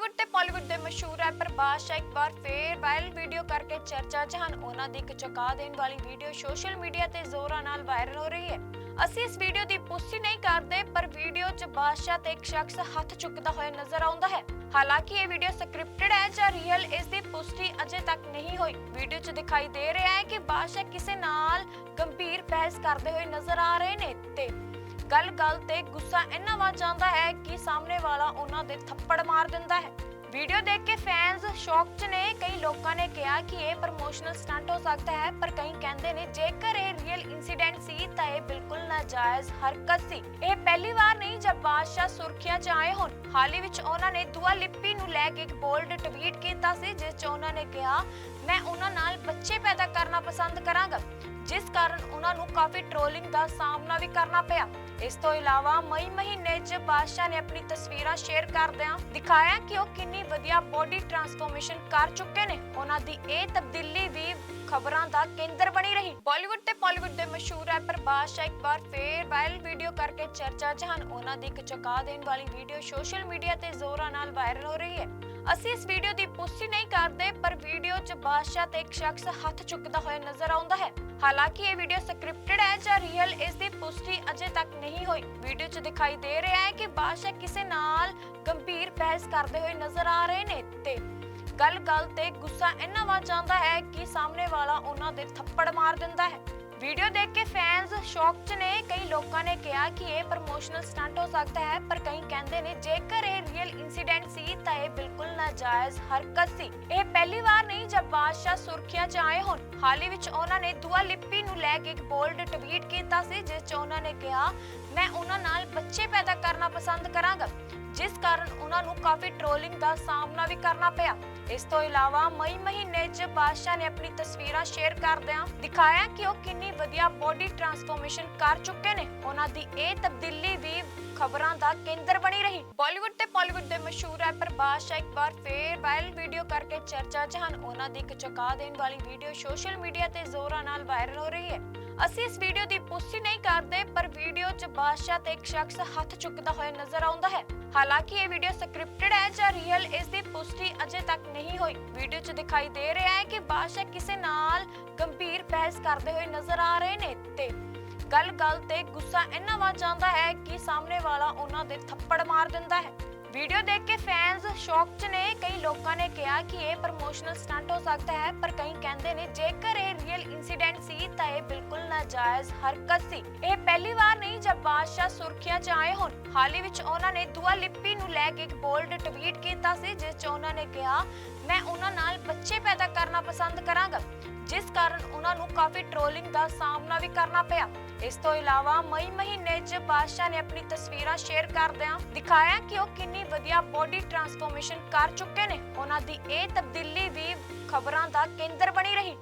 ਬਾਲੀਵੁੱਡ ਤੇ ਪਾਲੀਵੁੱਡ ਦੇ ਮਸ਼ਹੂਰ ਰੈਪਰ ਬਾਦਸ਼ਾਹ ਇੱਕ ਵਾਰ ਫੇਰ ਵਾਇਰਲ ਵੀਡੀਓ ਕਰਕੇ ਚਰਚਾ 'ਚ ਹਨ। ਉਹਨਾਂ ਦੀ ਇੱਕ ਚੁਕਾ ਦੇਣ ਵਾਲੀ ਵੀਡੀਓ ਸੋਸ਼ਲ ਮੀਡੀਆ ਤੇ ਜ਼ੋਰਾਂ ਨਾਲ ਵਾਇਰਲ ਹੋ ਰਹੀ ਹੈ। ਅਸੀਂ ਇਸ ਵੀਡੀਓ ਦੀ ਪੁਸ਼ਟੀ ਨਹੀਂ ਕਰਦੇ, ਪਰ ਵੀਡੀਓ 'ਚ ਬਾਦਸ਼ਾਹ ਤੇ ਇੱਕ ਸ਼ਖਸ ਹੱਥ ਚੁੱਕਦਾ ਹੋਇਆ ਨਜ਼ਰ ਆਉਂਦਾ ਹੈ। ਹਾਲਾਂਕਿ ਇਹ ਵੀਡੀਓ ਸਕ੍ਰਿਪਟਡ ਹੈ ਜਾਂ ਰੀਅਲ ਇਸ ਦੀ ਪੁਸ਼ਟੀ ਅਜੇ ਤੱਕ ਨਹੀਂ ਹੋਈ। ਵੀਡੀਓ 'ਚ ਦਿਖਾਈ ਦੇ ਰਿਹਾ ਹੈ ਕਿ ਬਾਦਸ਼ਾਹ ਕਿਸੇ ਨਾਲ ਗੰਭੀਰ ਬਹਿਸ ਕਰਦੇ ਹੋਏ ਨਜ਼ਰ ਆ ਰਹੇ ਨੇ ਤੇ ਗੱਲ-ਗੱਲ ਤੇ ਗੁੱਸਾ ਇੰਨਾ ਵੱਧ ਜਾਂਦਾ ਹੈ ਕਿ ਸਾਹਮਣੇ ਵਾਲਾ ਉਹਨਾਂ ਦੇ ਥੱਪੜ ਮਾਰ ਦਿੰਦਾ ਹੈ। ਵੀਡੀਓ ਦੇਖ ਕੇ ਫੈਨਸ ਸ਼ੌਕ 'ਚ ਨੇ। ਕਈ ਲੋਕਾਂ ਨੇ ਕਿਹਾ ਕਿ ਇਹ ਪ੍ਰਮੋਸ਼ਨਲ ਸਟੰਟ ਹੋ ਸਕਦਾ ਹੈ, ਪਰ ਕਈ ਕਹਿੰਦੇ ਨੇ ਜੇਕਰ ਇਹ ਰੀਅਲ ਇਨਸੀਡੈਂਟ ਸੀ ਤਾਂ ਇਹ ਬਿਲਕੁਲ ਨਾਜਾਇਜ਼ ਹਰਕਤ ਸੀ। ਇਹ ਪਹਿਲੀ ਵਾਰ ਨਹੀਂ, ਜਦ ਬਾਦਸ਼ਾਹ ਸੁਰਖੀਆਂ 'ਚ ਆਏ ਹੋਣ। ਹਾਲ ਹੀ ਵਿੱਚ ਉਹਨਾਂ ਨੇ ਦੁਆ ਲਿਪੀ ਨੂੰ ਲੈ ਕੇ ਇੱਕ ਬੋਲਡ ਟਵੀਟ ਕੀਤਾ ਸੀ, ਜਿਸ 'ਚ ਉਹਨਾਂ ਨੇ ਕਿਹਾ, ਮੈਂ ਉਹਨਾਂ ਨਾਲ ਬੱਚੇ ਪੈਦਾ ਕਰਨਾ ਪਸੰਦ ਕਰਾਂਗਾ। ਜਿਸ ਕਾਰਨ ਉਹਨਾਂ ਨੂੰ ਕਾਫੀ ਟ੍ਰੋਲਿੰਗ ਦਾ ਸਾਹਮਣਾ ਵੀ ਕਰਨਾ ਪਿਆ। ਇਸ ਤੋਂ ਇਲਾਵਾ ਮਈ ਮਹੀਨੇ 'ਚ ਬਾਦਸ਼ਾਹ ਨੇ ਆਪਣੀ ਤਸਵੀਰਾਂ ਸ਼ੇਅਰ ਕਰਦਿਆਂ ਦਿਖਾਇਆ ਕਿ ਉਹ ਕਿੰਨੀ ਵਧੀਆ ਬੋਡੀ ਟਰਾਂਸਫਾਰਮੇਸ਼ਨ ਕਰ ਚੁੱਕੇ ਨੇ। ਉਹਨਾਂ ਦੀ ਇਹ ਤਬਦੀਲੀ ਵੀ ਖਬਰਾਂ ਦਾ ਕੇਂਦਰ ਬਣੀ ਰਹੀ। ਬਾਲੀਵੁੱਡ ਤੇ ਪਾਲੀਵੁੱਡ ਦੇ ਮਸ਼ਹੂਰ ਰੈਪਰ ਬਾਦਸ਼ਾਹ ਇੱਕ ਵਾਰ ਫੇਰ ਵਾਇਰਲ ਵੀਡੀਓ ਕਰਕੇ ਚਰਚਾ 'ਚ ਹਨ ਉਹਨਾਂ ਦੀ ਇੱਕ ਚੁਕਾ ਦੇਣ ਵਾਲੀ ਵੀਡੀਓ ਸੋਸ਼ਲ ਮੀਡੀਆ ਤੇ ਜ਼ੋਰਾਂ ਨਾਲ ਵਾਇਰਲ ਹੋ ਰਹੀ ਹੈ। ਅਸੀਂ ਇਸ ਵੀਡੀਓ ਦੀ ਪੁਸ਼ਟੀ ਨਹੀਂ ਕਰਦੇ, ਪਰ ਵੀਡੀਓ 'ਚ ਬਾਦਸ਼ਾਹ ਤੇ ਇੱਕ ਸ਼ਖਸ ਹੱਥ ਚੁੱਕਦਾ ਹੋਇਆ ਨਜ਼ਰ ਆਉਂਦਾ ਹੈ। ਹਾਲਾਂਕਿ ਇਹ ਵੀਡੀਓ ਸਕ੍ਰਿਪਟਡ ਹੈ ਜਾਂ ਰੀਅਲ ਇਸ ਦੀ ਪੁਸ਼ਟੀ ਅਜੇ ਤੱਕ ਨਹੀਂ ਹੋਈ। ਵੀਡੀਓ 'ਚ ਦਿਖਾਈ ਦੇ ਰਿਹਾ ਹੈ ਕਿ ਬਾਦਸ਼ਾਹ ਕਿਸੇ ਨਾਲ ਗੰਭੀਰ ਬਹਿਸ ਕਰਦੇ ਹੋਏ ਨਜ਼ਰ ਆ ਰਹੇ ਨੇ ਤੇ ਗੱਲ-ਗੱਲ ਤੇ ਗੁੱਸਾ ਇੰਨਾ ਵੱਧ ਜਾਂਦਾ ਹੈ ਕਿ ਸਾਹਮਣੇ ਵਾਲਾ ਉਹਨਾਂ ਦੇ ਥੱਪੜ ਮਾਰ ਦਿੰਦਾ ਹੈ। ਵੀਡੀਓ ਦੇਖ ਕੇ ਫੈਨਸ ਸ਼ੌਕ 'ਚ ਨੇ। ਕਈ ਲੋਕਾਂ ਨੇ ਕਿਹਾ ਕਿ ਇਹ ਪ੍ਰਮੋਸ਼ਨਲ ਸਟੰਟ ਹੋ ਸਕਦਾ ਹੈ, ਪਰ ਕਈ ਕਹਿੰਦੇ ਨੇ ਜੇਕਰ ਇਹ ਰੀਅਲ ਇਨਸੀਡੈਂਟ ਸੀ ਤਾਂ ਇਹ ਬਿਲਕੁਲ ਨਾਜਾਇਜ਼ ਹਰਕਤ ਸੀ। ਇਹ ਪਹਿਲੀ ਵਾਰ ਨਹੀਂ ਜਦ ਬਾਦਸ਼ਾਹ ਸੁਰਖੀਆਂ 'ਚ ਆਏ ਹੋਣ। ਹਾਲ ਹੀ ਵਿੱਚ ਉਹਨਾਂ ਨੇ ਦੁਆ ਲਿਪੀ ਨੂੰ ਲੈ ਕੇ ਇੱਕ ਬੋਲਡ ਟਵੀਟ ਕੀਤਾ ਸੀ, ਜਿਸ 'ਚ ਉਹਨਾਂ ਨੇ ਕਿਹਾ, ਮੈਂ ਉਹਨਾਂ ਨਾਲ ਬੱਚੇ ਪੈਦਾ ਕਰਨਾ ਪਸੰਦ ਕਰਾਂਗਾ। ਜਿਸ ਕਾਫੀ ਟ੍ਰੋਲਿੰਗ ਦਾ ਸਾਹਮਣਾ ਵੀ ਕਰਨਾ ਪਿਆ। ਇਸ ਤੋਂ ਇਲਾਵਾ ਮਈ ਮਹੀਨੇ 'ਚ ਬਾਦਸ਼ਾਹ ਨੇ ਆਪਣੀ ਤਸਵੀਰਾਂ ਸ਼ੇਅਰ ਕਰਦਿਆਂ ਦਿਖਾਇਆ ਕਿ ਉਹ ਕਿੰਨੀ ਵਧੀਆ ਬੋਡੀ ਟਰਾਂਸਫਾਰਮੇਸ਼ਨ ਕਰ ਚੁੱਕੇ ਨੇ। ਉਹਨਾਂ ਦੀ ਇਹ ਤਬਦੀਲੀ ਵੀ ਖਬਰਾਂ ਦਾ ਕੇਂਦਰ ਬਣੀ ਰਹੀ। ਬਾਲੀਵੁੱਡ ਤੇ ਪਾਲੀਵੁੱਡ ਦੇ ਮਸ਼ਹੂਰ ਐਪਰ ਬਾਦਸ਼ਾਹ ਇੱਕ ਵਾਰ ਫੇਰ ਵਾਇਰਲ ਵੀਡੀਓ ਕਰਕੇ ਚਰਚਾ 'ਚ ਹਨ। ਉਹਨਾਂ ਦੀ ਇੱਕ ਚੁਕਾ ਦੇਣ ਵਾਲੀ ਵੀਡੀਓ ਸੋਸ਼ਲ ਮੀਡੀਆ ਤੇ ਜ਼ੋਰਾਂ ਨਾਲ ਵਾਇਰਲ ਹੋ ਰਹੀ ਹੈ। ਅਸੀਂ ਇਸ ਵੀਡੀਓ ਦੀ ਪੁਸ਼ਟੀ ਬਾਦਸ਼ਾਹ ਤੇ ਇੱਕ ਸ਼ਖਸ ਹੱਥ ਚੁੱਕਦਾ ਹੋਇਆ ਨਜ਼ਰ ਆਉਂਦਾ ਹੈ। ਹਾਲਾਂਕਿ ਇਹ ਵੀਡੀਓ ਸਕ੍ਰਿਪਟਡ ਹੈ ਜਾਂ ਰੀਅਲ ਇਸ ਦੀ ਪੁਸ਼ਟੀ ਅਜੇ ਤੱਕ ਨਹੀਂ ਹੋਈ। ਵੀਡੀਓ 'ਚ ਦਿਖਾਈ ਦੇ ਰਿਹਾ ਹੈ ਕਿ ਬਾਦਸ਼ਾਹ ਕਿਸੇ ਨਾਲ ਗੰਭੀਰ ਬਹਿਸ ਕਰਦੇ ਹੋਏ ਨਜ਼ਰ ਆ ਰਹੇ ਨੇ ਤੇ ਗੱਲ-ਗੱਲ ਤੇ ਗੁੱਸਾ ਇੰਨਾ ਵੱਧ ਜਾਂਦਾ ਹੈ ਕਿ ਸਾਹਮਣੇ ਵਾਲਾ ਉਹਨਾਂ ਦੇ ਥੱਪੜ ਮਾਰ ਦਿੰਦਾ ਹੈ। ਵੀਡੀਓ ਦੇਖ ਕੇ ਫੈਨਸ ਸ਼ੌਕ 'ਚ ਨੇ। ਕਈ ਲੋਕਾਂ ਨੇ ਕਿਹਾ ਕਿ ਇਹ ਪ੍ਰਮੋਸ਼ਨਲ ਸਟੰਟ ਹੋ ਸਕਦਾ ਹੈ, ਪਰ ਕਈ ਕਹਿੰਦੇ ਨੇ ਜੇਕਰ ਇਹ ਰੀਅਲ ਇਨਸੀਡੈਂਟ ਸੀ ਤਾਂ ਇਹ ਬਿਲਕੁਲ ਨਾਜਾਇਜ਼ ਹਰਕਤ ਸੀ। ਇਹ ਪਹਿਲੀ ਵਾਰ ਨਹੀਂ ਬਾਦਸ਼ਾਹ ਸੁਰਖੀਆਂ 'ਚ ਆਏ ਹੋਣ। ਹਾਲ ਹੀ ਵਿੱਚ ਉਹਨਾਂ ਨੇ ਦੁਆ ਲਿਪੀ ਨੂੰ ਲੈ ਕੇ ਇੱਕ ਬੋਲਡ ਟਵੀਟ ਕੀਤਾ ਸੀ, ਜਿਸ 'ਚ ਉਹਨਾਂ ਨੇ ਕਿਹਾ, ਮੈਂ ਉਹਨਾਂ ਨਾਲ ਬੱਚੇ ਪੈਦਾ ਕਰਨਾ ਪਸੰਦ ਕਰਾਂਗਾ। ਜਿਸ ਕਾਰਨ ਉਹਨਾਂ ਨੂੰ ਕਾਫੀ ਟ੍ਰੋਲਿੰਗ ਦਾ ਸਾਹਮਣਾ ਵੀ ਕਰਨਾ ਪਿਆ। ਇਸ ਤੋਂ ਇਲਾਵਾ ਮਈ ਮਹੀਨੇ 'ਚ ਬਾਦਸ਼ਾਹ ਨੇ ਆਪਣੀ ਤਸਵੀਰਾਂ ਸ਼ੇਅਰ ਕਰਦਿਆਂ ਦਿਖਾਇਆ ਕਿ ਉਹ ਕਿੰਨੀ ਵਧੀਆ ਬੋਡੀ ਟਰਾਂਸਫਾਰਮੇਸ਼ਨ ਕਰ ਚੁੱਕੇ ਨੇ। ਉਹਨਾਂ ਦੀ ਇਹ ਤਬਦੀਲੀ ਵੀ ਖਬਰਾਂ ਦਾ ਕੇਂਦਰ ਬਣੀ ਰਹੀ।